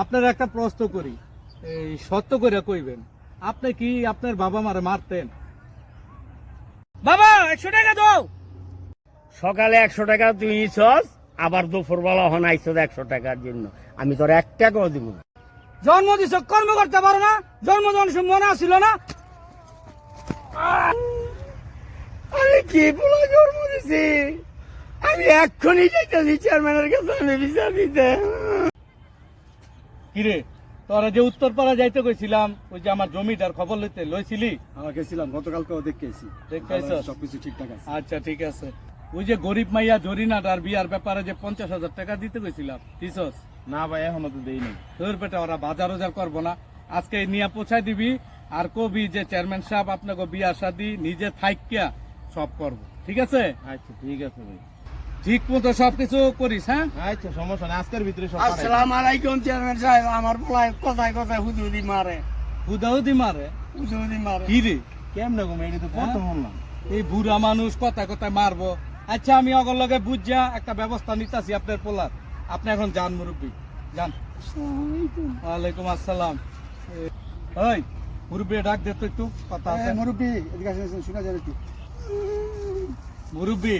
আপনার একটা প্রশ্ন করি। এই সত্য করে কইবেন আপনি কি আপনার বাবা মারে মারতেন? বাবা একশো টাকা দাও। সকালে একশো টাকা তুই নিছস আবার দুপুর বেলা হন আইসস একশো টাকার জন্য। আমি তোর এক টাকাও দিব না। জন্ম দিছ কর্ম করতে পারো না জন্ম যখন মনে আসছিল না। আরে কি বলা জন্ম দিছি? আমি এক্ষুনি যাইতেছি চেয়ারম্যানের কাছে আমি বিচার দিতে। কিরে তোরা যে উত্তরপাড়া যাইতে কইছিলাম ওই যে আমার জমিটার খবর লইতে লইছিলি? আমরা গেছিলাম গতকালকেও দেখে এসি দেখতে আইছো? সবকিছু ঠিকঠাক আছে। আচ্ছা ঠিক আছে। ওই যে গরিব মাইয়া জরিনাটার বিয়ার ব্যাপারে যে পঞ্চাশ হাজার টাকা দিতে কইছিলাম দিছস? না ভাই এখনও তো দেই নাই তোর বেটা ওরা বাজার ওজার করব না। আজকে নিয়ে পৌঁছাই দিবি আর কবি যে চেয়ারম্যান সাহেব আপনাকে বিয়া শাদি নিজে থাইকিয়া সব করব। ঠিক আছে? আচ্ছা ঠিক আছে ভাই। ঠিক মতো সবকিছু করিস হ্যাঁ? আচ্ছা সমস্যা নাই আজকের ভিতরে সব আসসালাম আলাইকুম চেয়ারম্যান সাহেব আমার পোলায় কথায় কথায় হুদুদি মারে। হুদাহুদি মারে? হুদুদি মারে। কি রে? কেমনে গো এটা তো প্রথম শুনলাম এই বুড়া মানুষ কথা কথা মারবো। আচ্ছা আমি অগর লগে বুঝা একটা ব্যবস্থা নিতাছি আপনার পোলার। আপনি এখন যান মুরব্বী। যান। ওয়ালাইকুম আসসালাম। ওই মুরব্বী ডাক দে তো একটু কথা আছে। মুরব্বী এদিকে আসেন শোনা যাবে কি মুরব্বী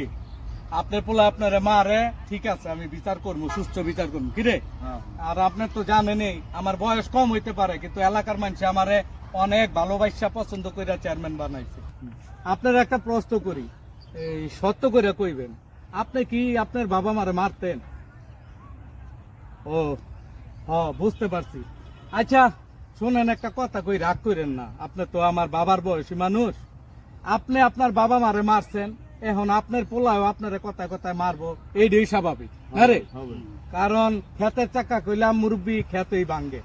আপনার পোলা আপনারে মারে ঠিক আছে আমি বিচার করব সুস্থ বিচার করব কিরে হ্যাঁ। আর আপনার তো জানেনই আমার বয়স কম হইতে পারে কিন্তু এলাকার মানুষ আমারে অনেক ভালোবাসা পছন্দ করে চেয়ারম্যান বানাইছে। আপনার একটা প্রশ্ন করি এই সত্য করে কইবেন আপনি কি আপনার বাবা মারে মারতেন? ও হ বুঝতে পারছি। আচ্ছা শুনেন একটা কথা কই রাগ করেন না আপনি তো আমার বাবার বয়সী মানুষ। আপনি আপনার বাবা মারে মারছেন এখন আপনার পোলাও আপনার কথায় কথায় মারবো এইটাই স্বাভাবিক। আরে কারণ ক্ষেতের চাকা কইলাম মুরব্বী ক্ষেতই ভাঙ্গে।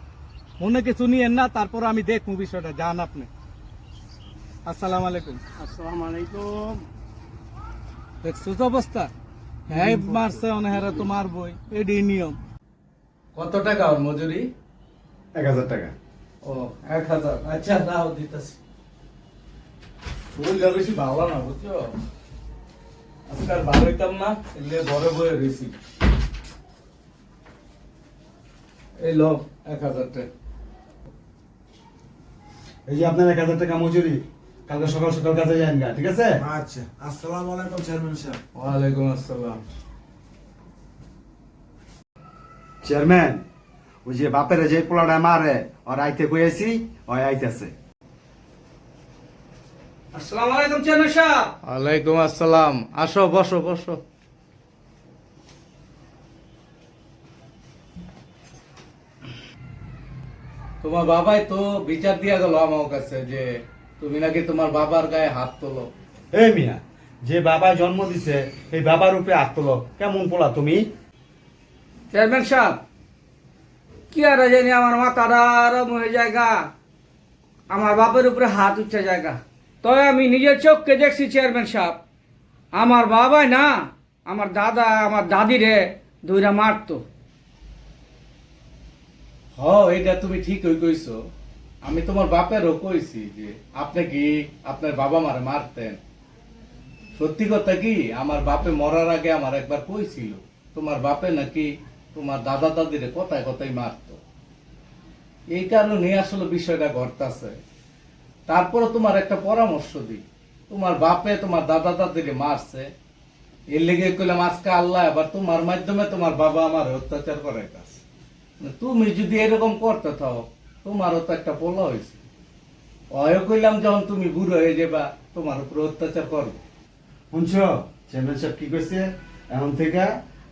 মনে কিছু নিয়েন না তারপর আমি দেখব বিষয়টা। জান আপনি। আসসালাম আলাইকুম। আসসালাম আলাইকুম। দেখছ তো অবস্থা। হ্যাঁ মারছে অনেহারা তো মারবই। এডি নিয়ম। কত টাকা ওর মজুরি? এক হাজার টাকা। ও এক হাজার। আচ্ছা দাও দিতেছি। শরীরটা বেশি ভালো না বুঝছ? হইতাম না এলে বড় বয়ে রয়েছি এই লো এক হাজার টাকা। এই যে আপনার এক হাজার টাকা মজুরি কালকে সকাল সকাল কাজে যান গা ঠিক আছে? আচ্ছা আসসালামু আলাইকুম চেয়ারম্যান সাহেব। ওয়ালাইকুম আসসালাম। চেয়ারম্যান ওই যে বাপের যে পোলাটা মারে ওর আইতে কইছি ওই আইতেছে। আসসালামু আলাইকুম চেয়ারম্যান সাহেব। ওয়ালাইকুম আসসালাম। আসো বসো বসো। তোমার বাবাই তো বিচার দিয়া গেল আমার কাছে যে তুমি নাকি তোমার বাবার গায়ে হাত তোলো। এই মিয়া যে বাবা জন্ম দিছে এই বাবার উপরে হাত তোলো। কেমন পোলা তুমি? চেয়ারম্যান সাহেব কি আর জানি আমার মাথাটা আরাম হয়ে জায়গা। আমার বাপের উপরে হাত উঠছে জায়গা। তবে আমি নিজের চোখকে দেখছি, চেয়ারম্যান সাহেব। আমার বাবাই না, আমার দাদা, আমার দাদিরে দুইরা মারতো। হ, এটা তুমি ঠিকই কইছো। আমি তোমার বাপেরও কইছি যে, আপনি কি আপনার বাবা মারে মারতেন? সত্যি কথা কি, আমার বাপে মরার আগে আমার একবার কইছিল, তোমার বাপে নাকি তোমার দাদা দাদিরে কথায় কথায় মারতো। এই কারণে আসলে বিষয়টা ঘটতাছে। তারপরে তোমার একটা পরামর্শ দিই। তোমার বাপে তোমার দাদা দাদিরে মারছে। এর লেগে কইলাম আজকে আল্লাহ আবার তোমার মাধ্যমে তোমার বাবা আমার অত্যাচার করার কাছে তুমি যদি এরকম করতে থাও তোমারও তো একটা পোলা হয়েছে। অয় কইলাম যখন তুমি বুড়ো হয়ে যাবা তোমার উপর অত্যাচার করবে। শুনছো? চেয়ারম্যান সাহেব কি কইছে? এখন থেকে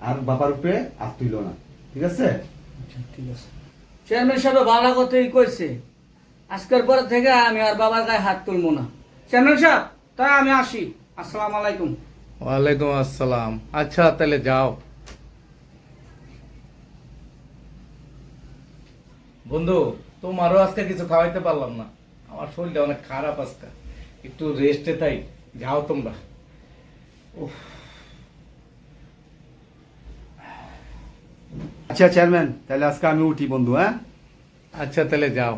আর বাবার উপরে হাত তুইল না। ঠিক আছে? ঠিক আছে। চেয়ারম্যান সাহেব ভালো কথাই কইছে। আজকের পর থেকে আমি আর বাবার গায়ে হাত তুলবো না। চেয়ারম্যান সাহেব তাই আমি আসি। আসসালাম আলাইকুম। ওয়ালাইকুম আসসালাম। আচ্ছা তাহলে যাও। বন্ধু তোমারও আজকে কিছু খাওয়াইতে পারলাম না। আমার শরীরটা অনেক খারাপ আজকে। একটু রেস্টে তাই। যাও তোমরা। উফ। আচ্ছা চেয়ারম্যান তাহলে আজকে আমি উঠি বন্ধু হ্যাঁ? আচ্ছা তাহলে যাও।